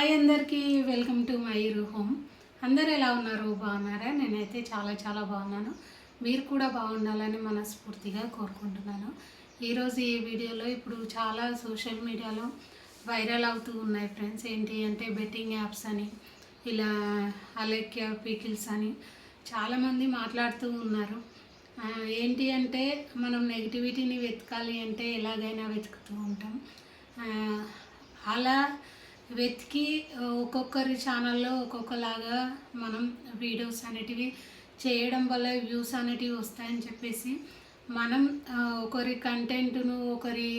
Hi అందరికీ welcome to my home. అందరు ఎలా ఉన్నారు? బాగున్నారా? నేనైతే చాలా చాలా బాగున్నాను. మీరు కూడా బాగుండాలని మనస్ఫూర్తిగా కోరుకుంటున్నాను. ఈరోజు ఈ వీడియోలో ఇప్పుడు చాలా సోషల్ మీడియాలో వైరల్ అవుతూ ఉన్నాయి ఫ్రెండ్స్. ఏంటి అంటే బెట్టింగ్ యాప్స్ అని ఇలా అలెక్య పీకిల్స్ అని చాలామంది మాట్లాడుతూ ఉన్నారు. ఏంటి అంటే మనం నెగిటివిటీని వెతకాలి అంటే ఎలాగైనా వెతుకుతూ ఉంటాం. అలా వెతికి ఒక్కొక్కరి ఛానల్లో ఒక్కొక్కలాగా మనం వీడియోస్ అనేటివి చేయడం వల్ల వ్యూస్ అనేటివి వస్తాయని చెప్పేసి మనం ఒకరి కంటెంట్ను ఒకరి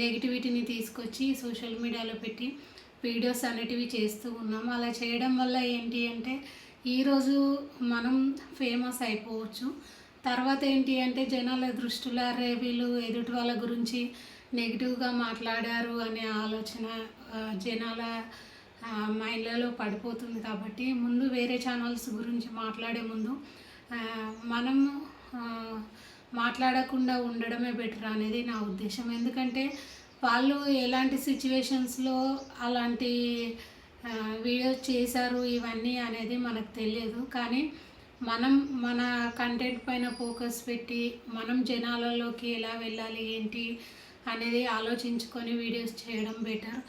నెగిటివిటీని తీసుకొచ్చి సోషల్ మీడియాలో పెట్టి వీడియోస్ అనేటివి చేస్తూ ఉన్నాం అలా చేయడం వల్ల ఏంటి అంటే ఈరోజు మనం ఫేమస్ అయిపోవచ్చు. తర్వాత ఏంటి అంటే జనాల దృష్టిలో రేవీలు వీళ్ళు ఎదుటి వాళ్ళ గురించి నెగిటివ్గా మాట్లాడారు అనే ఆలోచన జనాల మైండ్లలో పడిపోతుంది కాబట్టి ముందు వేరే ఛానల్స్ గురించి మాట్లాడే ముందు మనము మనం మాట్లాడకుండా ఉండడమే బెటర్ అనేది నా ఉద్దేశం. ఎందుకంటే వాళ్ళు ఎలాంటి సిచ్యువేషన్స్లో అలాంటి వీడియోస్ చేశారు ఇవన్నీ అనేది మనకు తెలియదు. కానీ మనం మన కంటెంట్ పైన ఫోకస్ పెట్టి మనం జనాలలోకి ఎలా వెళ్ళాలి ఏంటి అనేది ఆలోచించుకొని వీడియోస్ చేయడం బెటర్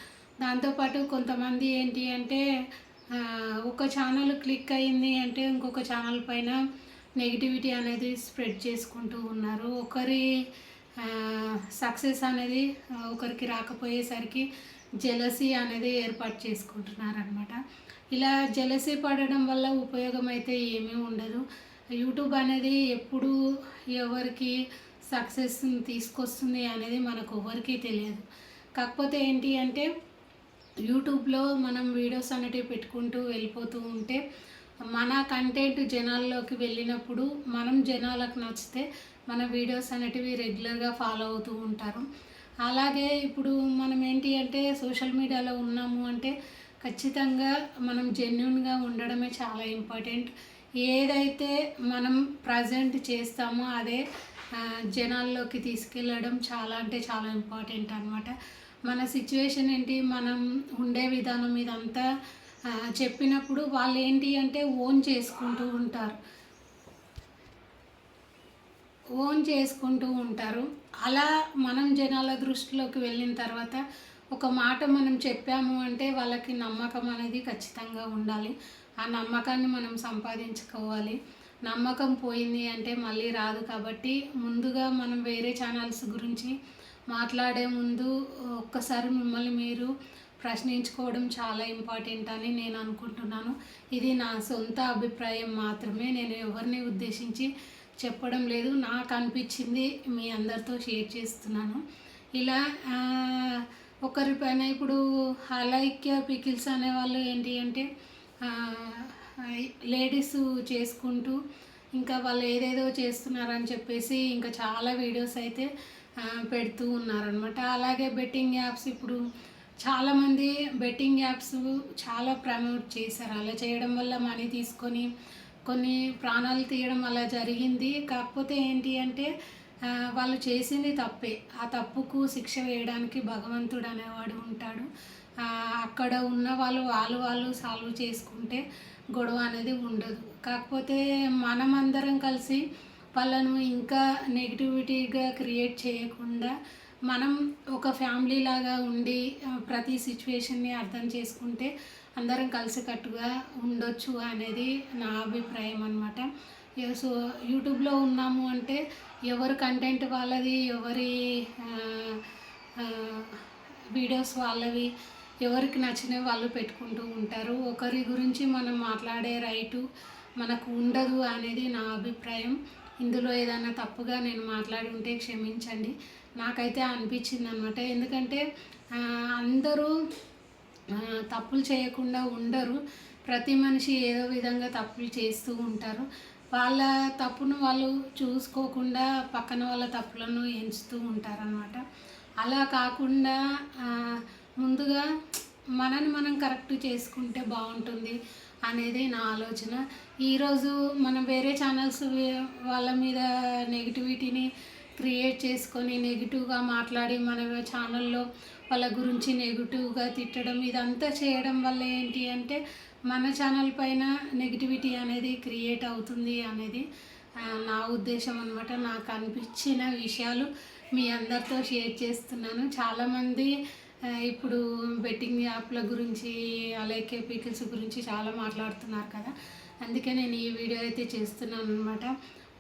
దాంతోపాటు కొంతమంది ఏంటి అంటే ఒక ఛానల్ క్లిక్ అయింది అంటే ఇంకొక ఛానల్ పైన నెగిటివిటీ అనేది స్ప్రెడ్ చేసుకుంటూ ఉన్నారు. ఒకరి సక్సెస్ అనేది ఒకరికి రాకపోయేసరికి జెలసీ అనేది ఏర్పాటు చేసుకుంటున్నారు అనమాట ఇలా జెలసీ పడడం వల్ల ఉపయోగం అయితే ఏమీ ఉండదు. యూట్యూబ్ అనేది ఎప్పుడు ఎవరికి సక్సెస్ తీసుకొస్తుంది అనేది మనకు ఎవరికీ తెలియదు. కాకపోతే ఏంటి అంటే యూట్యూబ్లో మనం వీడియోస్ అనేటివి పెట్టుకుంటూ వెళ్ళిపోతూ ఉంటే మన కంటెంట్ జనాల్లోకి వెళ్ళినప్పుడు మనం జనాలకు నచ్చితే మన వీడియోస్ అనేటివి రెగ్యులర్గా ఫాలో అవుతూ ఉంటారు. అలాగే ఇప్పుడు మనం ఏంటి అంటే సోషల్ మీడియాలో ఉన్నాము అంటే ఖచ్చితంగా మనం జెన్యున్గా ఉండడమే చాలా ఇంపార్టెంట్. ఏదైతే మనం ప్రజెంట్ చేస్తామో అదే జనాల్లోకి తీసుకెళ్ళడం చాలా అంటే చాలా ఇంపార్టెంట్ అనమాట మన సిచ్యువేషన్ ఏంటి? మనం ఉండే విధానం ఇదంతా చెప్పినప్పుడు వాళ్ళు ఏంటి అంటే ఓన్ చేసుకుంటూ ఉంటారు. ఓన్ చేసుకుంటూ ఉంటారు. అలా మనం జనాల దృష్టిలోకి వెళ్ళిన తర్వాత ఒక మాట మనం చెప్పాము అంటే వాళ్ళకి నమ్మకం అనేది ఖచ్చితంగా ఉండాలి. ఆ నమ్మకాన్ని మనం సంపాదించుకోవాలి. నమ్మకం పోయింది అంటే మళ్ళీ రాదు కాబట్టి ముందుగా మనం వేరే ఛానల్స్ గురించి మాట్లాడే ముందు ఒక్కసారి మిమ్మల్ని మీరు ప్రశ్నించుకోవడం చాలా ఇంపార్టెంట్ అని నేను అనుకుంటున్నాను. ఇది నా సొంత అభిప్రాయం మాత్రమే. నేను ఎవరిని ఉద్దేశించి చెప్పడం లేదు. నాకు అనిపించింది మీ అందరితో షేర్ చేస్తున్నాను. ఇలా ఒకరి ఒకరిపైన ఇప్పుడు హలైక్య పికిల్స్ అనేవాళ్ళు ఏంటి అంటే లేడీస్ చేసుకుంటూ ఇంకా వాళ్ళు ఏదేదో చేస్తున్నారని చెప్పేసి ఇంకా చాలా వీడియోస్ అయితే పెడుతూ ఉన్నారనమాట అలాగే బెట్టింగ్ యాప్స్ ఇప్పుడు చాలామంది బెట్టింగ్ యాప్స్ చాలా ప్రమోట్ చేశారు. అలా చేయడం వల్ల మనీ తీసుకొని కొన్ని ప్రాణాలు తీయడం అలా జరిగింది. కాకపోతే ఏంటి అంటే వాళ్ళు చేసింది తప్పే. ఆ తప్పుకు శిక్ష వేయడానికి భగవంతుడు అనేవాడు ఉంటాడు. అక్కడ ఉన్న వాళ్ళు వాళ్ళు వాళ్ళు సాల్వ్ చేసుకుంటే గొడవ అనేది ఉండదు. కాకపోతే మనమందరం కలిసి వాళ్ళను ఇంకా నెగిటివిటీగా క్రియేట్ చేయకుండా మనం ఒక ఫ్యామిలీ లాగా ఉండి ప్రతి సిచ్యువేషన్ని అర్థం చేసుకుంటే అందరం కలిసికట్టుగా ఉండొచ్చు అనేది నా అభిప్రాయం అనమాట సో యూట్యూబ్లో ఉన్నాము అంటే ఎవరి కంటెంట్ వాళ్ళది ఎవరి వీడియోస్ వాళ్ళవి ఎవరికి నచ్చినవి వాళ్ళు పెట్టుకుంటూ ఉంటారు. ఒకరి గురించి మనం మాట్లాడే రైటు మనకు ఉండదు అనేది నా అభిప్రాయం. ఇందులో ఏదైనా తప్పుగా నేను మాట్లాడి ఉంటే క్షమించండి. నాకైతే అనిపించింది అనమాట ఎందుకంటే అందరూ తప్పులు చేయకుండా ఉండరు. ప్రతి మనిషి ఏదో విధంగా తప్పులు చేస్తూ ఉంటారు. వాళ్ళ తప్పును వాళ్ళు చూసుకోకుండా పక్కన వాళ్ళ తప్పులను ఎంచుతూ ఉంటారనమాట అలా కాకుండా ముందుగా మనని మనం కరెక్ట్ చేసుకుంటే బాగుంటుంది అనేది నా ఆలోచన. ఈరోజు మనం వేరే ఛానల్స్ వాళ్ళ మీద నెగిటివిటీని క్రియేట్ చేసుకొని నెగిటివ్గా మాట్లాడి మన ఛానల్లో వాళ్ళ గురించి నెగిటివ్గా తిట్టడం ఇదంతా చేయడం వల్ల ఏంటి అంటే మన ఛానల్ పైన నెగిటివిటీ అనేది క్రియేట్ అవుతుంది అనేది నా ఉద్దేశం అనమాట నాకు అనిపించిన విషయాలు మీ అందరితో షేర్ చేస్తున్నాను. చాలామంది ఇప్పుడు బెట్టింగ్ యాప్ల గురించి అలాగే పీకిల్స్ గురించి చాలా మాట్లాడుతున్నారు కదా. అందుకే నేను ఈ వీడియో అయితే చేస్తున్నాను అనమాట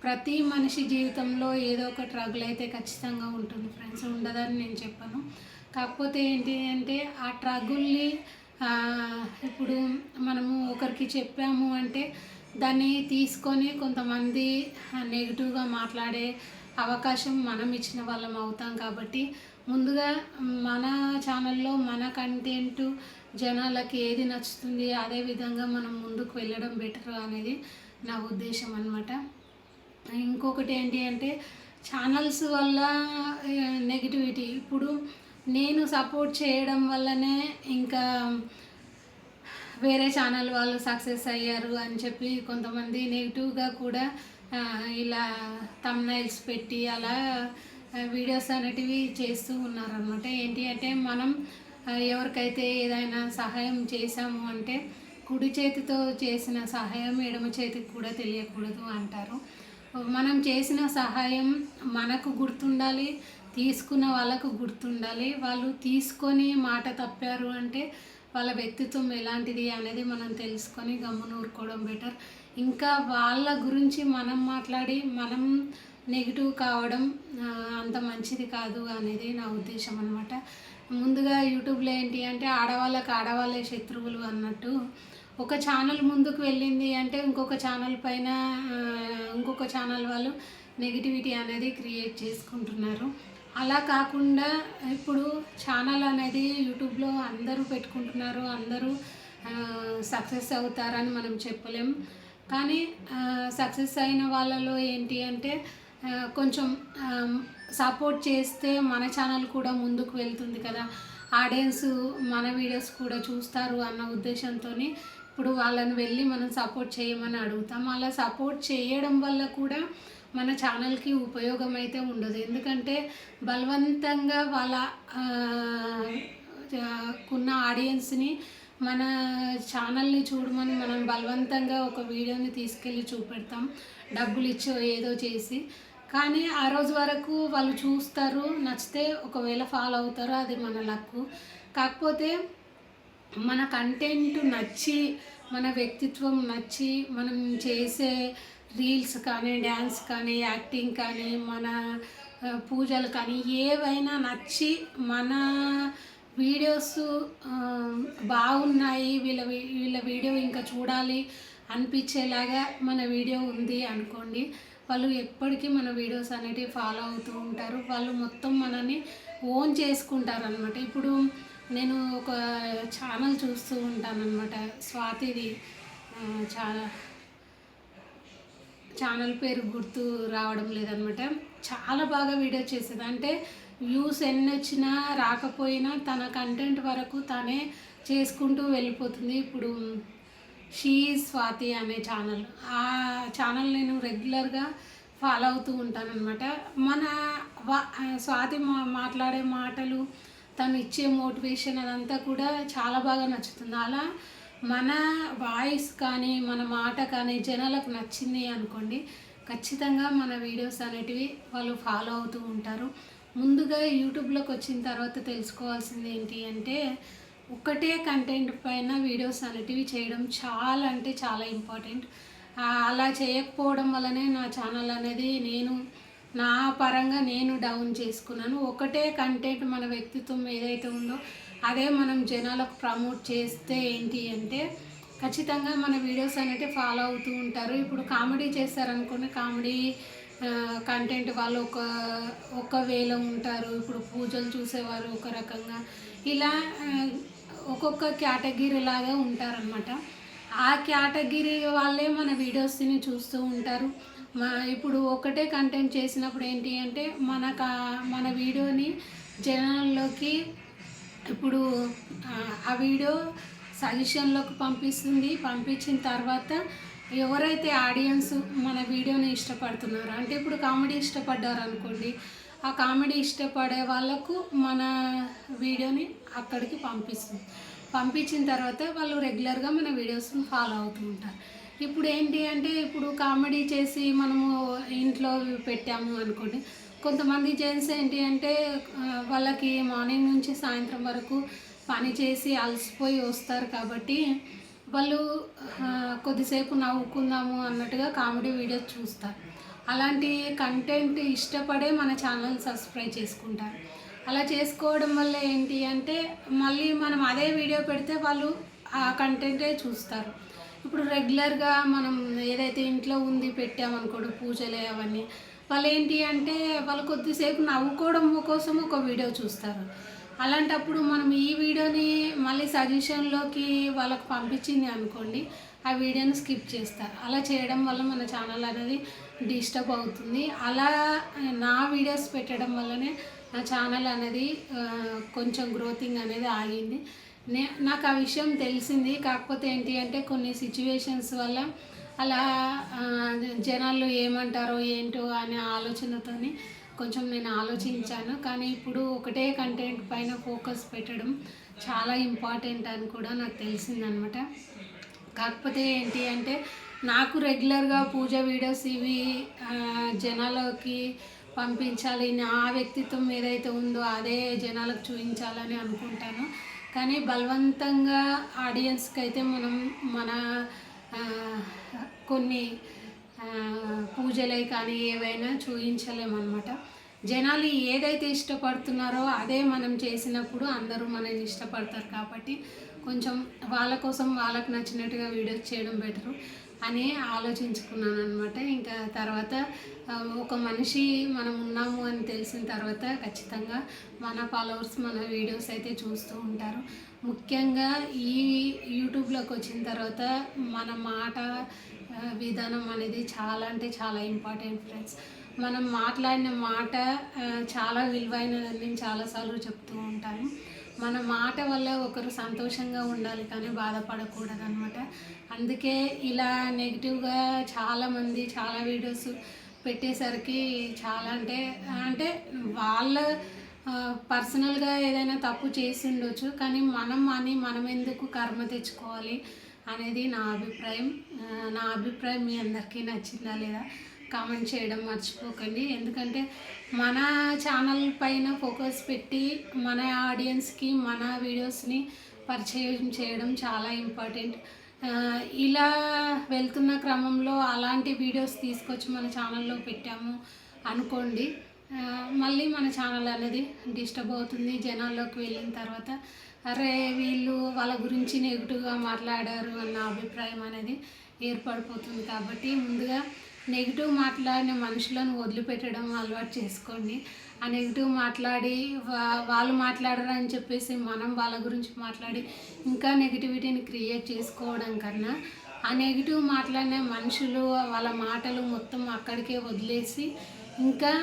ప్రతి మనిషి జీవితంలో ఏదో ఒక ట్రగుల్ అయితే ఖచ్చితంగా ఉంటుంది ఫ్రెండ్స్ ఉండదని నేను చెప్పాను. కాకపోతే ఏంటి అంటే ఆ ట్రగుల్ని ఇప్పుడు మనము ఒకరికి చెప్పాము అంటే దాన్ని తీసుకొని కొంతమంది నెగిటివ్గా మాట్లాడే అవకాశం మనం ఇచ్చిన వాళ్ళం అవుతాం కాబట్టి ముందుగా మన ఛానల్లో మన కంటెంట్ జనాలకి ఏది నచ్చుతుంది అదే విధంగా మనం ముందుకు వెళ్ళడం బెటర్ అనేది నా ఉద్దేశం అనమాట ఇంకొకటి ఏంటి అంటే ఛానల్స్ వల్ల నెగిటివిటీ ఇప్పుడు నేను సపోర్ట్ చేయడం వల్లనే ఇంకా వేరే ఛానల్ వాళ్ళు సక్సెస్ అయ్యారు అని చెప్పి కొంతమంది నెగిటివ్గా కూడా ఇలా తమ్నైల్స్ పెట్టి అలా వీడియోస్ అనేటివి చేస్తూ ఉన్నారనమాట ఏంటి అంటే మనం ఎవరికైతే ఏదైనా సహాయం చేశాము అంటే కుడి చేతితో చేసిన సహాయం ఎడమ చేతికి కూడా తెలియకూడదు అంటారు. మనం చేసిన సహాయం మనకు గుర్తుండాలి తీసుకున్న వాళ్ళకు గుర్తుండాలి. వాళ్ళు తీసుకొని మాట తప్పారు అంటే వాళ్ళ వ్యక్తిత్వం ఎలాంటిది అనేది మనం తెలుసుకొని గమ్మున ఊరుకోవడం బెటర్ ఇంకా వాళ్ళ గురించి మనం మాట్లాడి మనం నెగిటివ్ కావడం అంత మంచిది కాదు అనేది నా ఉద్దేశం అనమాట ముందుగా యూట్యూబ్లో ఏంటి అంటే ఆడవాళ్ళకి ఆడవాళ్ళే శత్రువులు అన్నట్టు. ఒక ఛానల్ ముందుకు వెళ్ళింది అంటే ఇంకొక ఛానల్ పైన ఇంకొక ఛానల్ వాళ్ళు నెగిటివిటీ అనేది క్రియేట్ చేసుకుంటున్నారు. అలా కాకుండా ఇప్పుడు ఛానల్ అనేది యూట్యూబ్లో అందరూ పెట్టుకుంటున్నారు అందరూ సక్సెస్ అవుతారని మనం చెప్పలేం. కానీ సక్సెస్ అయిన వాళ్ళలో ఏంటి అంటే కొంచెం సపోర్ట్ చేస్తే మన ఛానల్ కూడా ముందుకు వెళ్తుంది కదా. ఆడియన్స్ మన వీడియోస్ కూడా చూస్తారు అన్న ఉద్దేశంతో ఇప్పుడు వాళ్ళని వెళ్ళి మనం సపోర్ట్ చేయమని అడుగుతాం. అలా సపోర్ట్ చేయడం వల్ల కూడా మన ఛానల్కి ఉపయోగం అయితే ఉండదు. ఎందుకంటే బలవంతంగా వాళ్ళ కున్న ఆడియన్స్ని మన ఛానల్ని చూడమని మనం బలవంతంగా ఒక వీడియోని తీసుకెళ్ళి చూపెడతాం. డబ్బులు ఇచ్చో ఏదో చేసి. కానీ ఆ రోజు వరకు వాళ్ళు చూస్తారు నచ్చితే ఒకవేళ ఫాలో అవుతారు అది మన లక్కు. కాకపోతే మన కంటెంట్ నచ్చి మన వ్యక్తిత్వం నచ్చి మనం చేసే రీల్స్ కానీ డ్యాన్స్ కానీ యాక్టింగ్ కానీ మన పూజలు కానీ ఏవైనా నచ్చి మన వీడియోస్ బాగున్నాయి వీళ్ళ వీ- వీళ్ళ వీడియో ఇంకా చూడాలి అనిపించేలాగా మన వీడియో ఉంది అనుకోండి. వాళ్ళు ఎప్పటికీ మన వీడియోస్ అనేటివి ఫాలో అవుతూ ఉంటారు. వాళ్ళు మొత్తం మనని ఓన్ చేసుకుంటారు అనమాట ఇప్పుడు నేను ఒక ఛానల్ చూస్తూ ఉంటాను అనమాట స్వాతిది చాలా ఛానల్ పేరు గుర్తు రావడం లేదనమాట. చాలా బాగా వీడియో చేసేది. అంటే వ్యూస్ ఎన్ని వచ్చినా రాకపోయినా తన కంటెంట్ వరకు తనే చేసుకుంటూ వెళ్ళిపోతుంది. ఇప్పుడు షీ స్వాతి అనే ఛానల్. ఆ ఛానల్ నేను రెగ్యులర్గా ఫాలో అవుతూ ఉంటానన్నమాట మన వా- స్వాతి మా మాట్లాడే మాటలు తను ఇచ్చే మోటివేషన్ అదంతా కూడా చాలా బాగా నచ్చుతుంది. అలా మన వాయిస్ కానీ మన మాట కానీ జనాలకు నచ్చింది అనుకోండి ఖచ్చితంగా మన వీడియోస్ అనేటివి వాళ్ళు ఫాలో అవుతూ ఉంటారు. ముందుగా యూట్యూబ్లోకి వచ్చిన తర్వాత తెలుసుకోవాల్సింది ఏంటి అంటే ఒకటే కంటెంట్ పైన వీడియోస్ అనేటివి చేయడం చాలా అంటే చాలా ఇంపార్టెంట్. అలా చేయకపోవడం వల్లనే నా ఛానల్ అనేది నేను నా పరంగా నేను డౌన్ చేసుకున్నాను. ఒకటే కంటెంట్ మన వ్యక్తిత్వం ఏదైతే ఉందో అదే మనం జనాలకు ప్రమోట్ చేస్తే ఏంటి అంటే ఖచ్చితంగా మన వీడియోస్ అనేవి ఫాలో అవుతూ ఉంటారు. ఇప్పుడు కామెడీ చేస్తారనుకోండి కామెడీ కంటెంట్ వాళ్ళు ఒక ఒక వేలో ఉంటారు. ఇప్పుడు పూజలు చూసేవారు ఒక రకంగా. ఇలా ఒక్కొక్క కేటగిరీ లాగా ఉంటారనమాట ఆ కేటగిరీ వాళ్ళే మన వీడియోస్ని చూస్తూ ఉంటారు. మా ఇప్పుడు ఒకటే కంటెంట్ చేసినప్పుడు ఏంటి అంటే మన కా- మన వీడియోని జనాల్లోకి ఇప్పుడు ఆ, వీడియో సజెషన్లోకి పంపిస్తుంది. పంపించిన తర్వాత ఎవరైతే ఆడియన్స్ మన వీడియోని ఇష్టపడుతున్నారో అంటే ఇప్పుడు కామెడీ ఇష్టపడ్డారు అనుకోండి ఆ కామెడీ ఇష్టపడే వాళ్ళకు మన వీడియోని అక్కడికి పంపిస్తుంది. పంపించిన తర్వాత వాళ్ళు రెగ్యులర్గా మన వీడియోస్ని ఫాలో అవుతూ ఉంటారు. ఇప్పుడు ఏంటి అంటే ఇప్పుడు కామెడీ చేసి మనము ఇంట్లో పెట్టాము అనుకోండి కొంతమంది జెంట్స్ ఏంటి అంటే వాళ్ళకి మార్నింగ్ నుంచి సాయంత్రం వరకు పని చేసి అలసిపోయి వస్తారు కాబట్టి వాళ్ళు కొద్దిసేపు నవ్వుకుందాము అన్నట్టుగా కామెడీ వీడియోస్ చూస్తారు. అలాంటి కంటెంట్ ఇష్టపడే మన ఛానల్ సబ్స్క్రైబ్ చేసుకుంటారు. అలా చేసుకోవడం వల్ల ఏంటి అంటే మళ్ళీ మనం అదే వీడియో పెడితే వాళ్ళు ఆ కంటెంటే చూస్తారు. ఇప్పుడు రెగ్యులర్గా మనం ఏదైతే ఇంట్లో ఉంది పెట్టామనుకోడు పూజలే అవన్నీ వాళ్ళు ఏంటి అంటే వాళ్ళు కొద్దిసేపు నవ్వుకోవడం కోసం ఒక వీడియో చూస్తారు. అలాంటప్పుడు మనం ఈ వీడియోని మళ్ళీ సజెషన్లోకి వాళ్ళకి పంపించింది అనుకోండి ఆ వీడియోని స్కిప్ చేస్తారు. అలా చేయడం వల్ల మన ఛానల్ అనేది డిస్టర్బ్ అవుతుంది. అలా నా వీడియోస్ పెట్టడం వల్లనే నా ఛానల్ అనేది కొంచెం గ్రోతింగ్ అనేది ఆగింది. నే నాకు ఆ విషయం తెలిసింది. కాకపోతే ఏంటి అంటే కొన్ని సిచ్యువేషన్స్ వల్ల అలా జనాలు ఏమంటారో ఏంటో అనే ఆలోచనతోని కొంచెం నేను ఆలోచించాను. కానీ ఇప్పుడు ఒకటే కంటెంట్ పైన ఫోకస్ పెట్టడం చాలా ఇంపార్టెంట్ అని కూడా నాకు తెలిసిందనమాట. కాకపోతే ఏంటి అంటే నాకు రెగ్యులర్గా పూజ వీడియోస్ ఇవి జనాలకి పంపించాలి నా వ్యక్తిత్వం ఏదైతే ఉందో అదే జనాలకు చూపించాలని అనుకుంటాను. కానీ బలవంతంగా ఆడియన్స్కి అయితే మనం మన కొన్ని పూజలే కానీ ఏవైనా చూపించలేమన్నమాట జనాలు ఏదైతే ఇష్టపడుతున్నారో అదే మనం చేసినప్పుడు అందరూ మనల్ని ఇష్టపడతారు కాబట్టి కొంచెం వాళ్ళ కోసం వాళ్ళకు నచ్చినట్టుగా వీడియోస్ చేయడం బెటరు. అని ఆలోచించుకున్నాను అనమాట ఇంకా తర్వాత ఒక మనిషి మనం ఉన్నాము అని తెలిసిన తర్వాత ఖచ్చితంగా మన ఫాలోవర్స్ మన వీడియోస్ అయితే చూస్తూ ఉంటారు. ముఖ్యంగా ఈ యూట్యూబ్లోకి వచ్చిన తర్వాత మన మాట విధానం అనేది చాలా అంటే చాలా ఇంపార్టెంట్ ఫ్రెండ్స్. మనం మాట్లాడిన మాట చాలా విలువైనదని నేను చాలాసార్లు చెప్తూ ఉంటాను మన మాట వల్ల ఒకరు సంతోషంగా ఉండాలి కానీ బాధపడకూడదు అనమాట అందుకే ఇలా నెగిటివ్గా చాలామంది చాలా వీడియోస్ పెట్టేసరికి చాలా అంటే అంటే వాళ్ళ పర్సనల్గా ఏదైనా తప్పు చేసి ఉండొచ్చు కానీ మనం అని మనం ఎందుకు కర్మ తెచ్చుకోవాలి అనేది నా అభిప్రాయం. నా అభిప్రాయం మీ అందరికీ నచ్చిందా లేదా? కామెంట్ చేయడం మర్చిపోకండి. ఎందుకంటే మన ఛానల్ పైన ఫోకస్ పెట్టి మన ఆడియన్స్కి మన వీడియోస్ని పరిచయం చేయడం చాలా ఇంపార్టెంట్. ఇలా వెళ్తున్న క్రమంలో అలాంటి వీడియోస్ తీసుకొచ్చి మన ఛానల్లో పెట్టాము అనుకోండి మళ్ళీ మన ఛానల్ అనేది డిస్టర్బ్ అవుతుంది జనాల్లోకి వెళ్ళిన తర్వాత. అరే వీళ్ళు వాళ్ళ గురించి నెగిటివ్గా మాట్లాడారు అన్న అభిప్రాయం అనేది ఏర్పడిపోతుంది కాబట్టి ముందుగా నెగిటివ్ మాట్లాడిన మనుషులను వదిలిపెట్టడం అలవాటు చేసుకోండి. ఆ నెగిటివ్ మాట్లాడి వా- వాళ్ళు మాట్లాడరా అని చెప్పేసి మనం వాళ్ళ గురించి మాట్లాడి ఇంకా నెగిటివిటీని క్రియేట్ చేసుకోవడం కన్నా ఆ నెగిటివ్ మాట్లాడిన మనుషులు వాళ్ళ మాటలు మొత్తం అక్కడికే వదిలేసి ఇంకా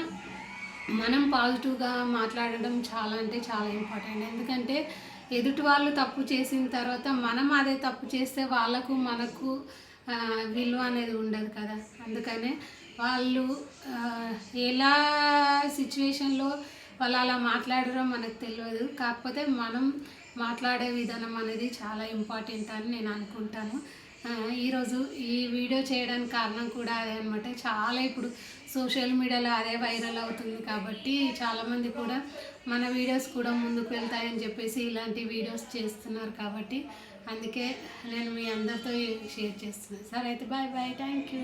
మనం పాజిటివ్గా మాట్లాడడం చాలా అంటే చాలా ఇంపార్టెంట్ ఎందుకంటే ఎదుటి వాళ్ళు తప్పు చేసిన తర్వాత మనం అదే తప్పు చేస్తే వాళ్ళకు మనకు విలువ అనేది ఉండదు కదా. అందుకనే వాళ్ళు ఎలా సిచ్యువేషన్లో వాళ్ళు అలా మాట్లాడరో మనకు తెలియదు. కాకపోతే మనం మాట్లాడే విధానం అనేది చాలా ఇంపార్టెంట్ అని నేను అనుకుంటాను. ఈరోజు ఈ వీడియో చేయడానికి కారణం కూడా అదే అనమాట చాలా ఇప్పుడు సోషల్ మీడియాలో అదే వైరల్ అవుతుంది కాబట్టి చాలామంది కూడా మన వీడియోస్ కూడా ముందుకు వెళ్తాయని చెప్పేసి ఇలాంటి వీడియోస్ చేస్తున్నారు కాబట్టి అందుకే నేను మీ అందరితో షేర్ చేస్తున్నాను. సరే అయితే బాయ్ బాయ్. Thank you